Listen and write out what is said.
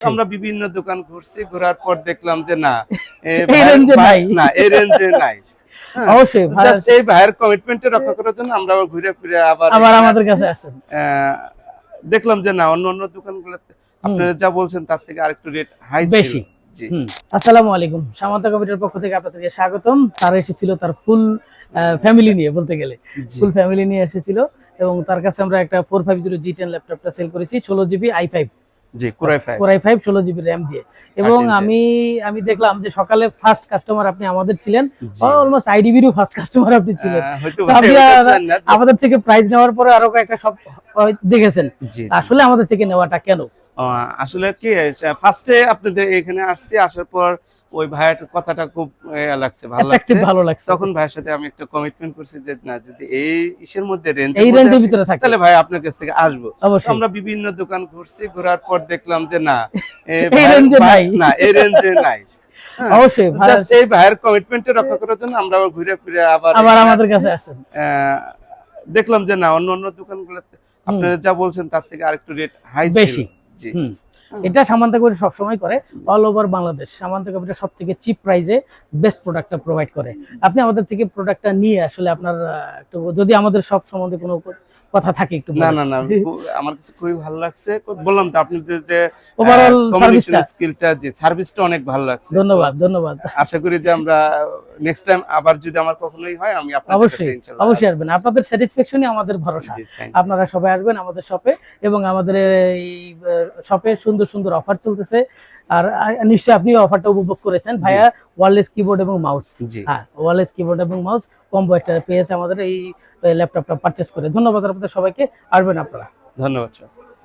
আমরা বিভিন্ন দোকান ঘুরছি ঘোরার পর দেখলাম যে না নাই। না এই রেঞ্জে নাই। হ্যাঁ। অবশ্যই এই ভাইয়ের কমিটমেন্ট রক্ষা করার জন্য আমরা ঘুরে ফিরে আবার আবার আমাদের কাছে দেখলাম যে না অন্য অন্য দোকানগুলোতে আপনারা যা বলছেন তার থেকে আরেকটু রেট হাই বেশি। আসসালামু আলাইকুম। সামান্তা কমিটির পক্ষ থেকে আপনাদেরকে স্বাগতম। তার এসেছিল তার ফুল ফ্যামিলি নিয়ে বলতে গেলে। ফুল ফ্যামিলি নিয়ে এসেছিল। এবং তার কাছে আমরা একটা four five zero G ten ল্যাপটপটা সেল করেছি ষোলো জিবি আই ফাইভ জি কুরাই ফাইভ কোরাই ফাইভ ষোলো জিবি র্যাম দিয়ে। এবং আমি আমি দেখলাম যে সকালে ফার্স্ট কাস্টমার আপনি আমাদের ছিলেন। জি। অলমোস্ট আইডিবিরও ফার্স্ট কাস্টমার আপনি ছিলেন। just- আমাদের থেকে প্রাইজ নেওয়ার পরে আরও কয়েকটা সব দেখেছেন। আসলে আমাদের থেকে নেওয়াটা কেন? আসলে কি ফার্স্টে আপনাদের এখানে আসছি আসার পর ওই ভাইয়ের কথাটা খুব লাগছে ভালো লাগছে। ভালো লাগছে। তখন ভাইয়ের সাথে আমি একটা কমিটমেন্ট করছি যে না যদি এই ইসের মধ্যে রেঞ্জ এই রেঞ্জের ভিতরে থাকে। তাহলে ভাই আপনার কাছ থেকে আসব। আমরা বিভিন্ন দোকান ঘুরছি ঘোরার পর দেখলাম যে না এই রেঞ্জে ভাই- নাই। না এই রেঞ্জে নাই। হ্যাঁ, অবশ্যই just এই ভাইয়ের কমিটমেন্ট রক্ষা করার জন্য আমরা আবার ঘুরে ফিরে আবার আবার আমাদের কাছে আসছেন। আহ, দেখলাম যে না অন্য অন্য দোকানগুলোতে আপনারা যা বলছেন তার থেকে আরেকটু রেট হাই বেশি। এটা সামান্তা কবির সবসময় করে অল ওভার বাংলাদেশ। সামান্তা কবিটা সব থেকে চিপ প্রাইসে বেস্ট প্রোডাক্টটা প্রোভাইড করে। আপনি আমাদের থেকে প্রোডাক্টটা নিয়ে আসলে আপনার একটু যদি আমাদের সব সম্বন্ধে কোনো কথা থাকে একটু না না না আমার কাছে খুবই ভালো লাগছে। বললাম তো আপনি যে ওভারঅল সার্ভিসটা স্কিলটা যে সার্ভিসটা অনেক ভালো লাগছে। ধন্যবাদ ধন্যবাদ। আশা করি যে আমরা নেক্সট টাইম আবার যদি আমার কখনোই হয় আমি আপনার অবশ্যই অবশ্যই আসবেন। আপনাদের স্যাটিসফ্যাকশনই আমাদের ভরসা। আপনারা সবাই আসবেন আমাদের শপে এবং আমাদের এই শপে সুন্দর সুন্দর অফার চলতেছে। আর নিশ্চয়ই আপনি অফারটা উপভোগ করেছেন ভাইয়া ওয়ারলেস কিবোর্ড এবং মাউস জি। হ্যাঁ ওয়ারলেস কিবোর্ড এবং মাউস কম্বো একটা পেয়েছে আমাদের এই ল্যাপটপটা পারচেস করে। ধন্যবাদ আপনাদের সবাইকে। আসবেন আপনারা। ধন্যবাদ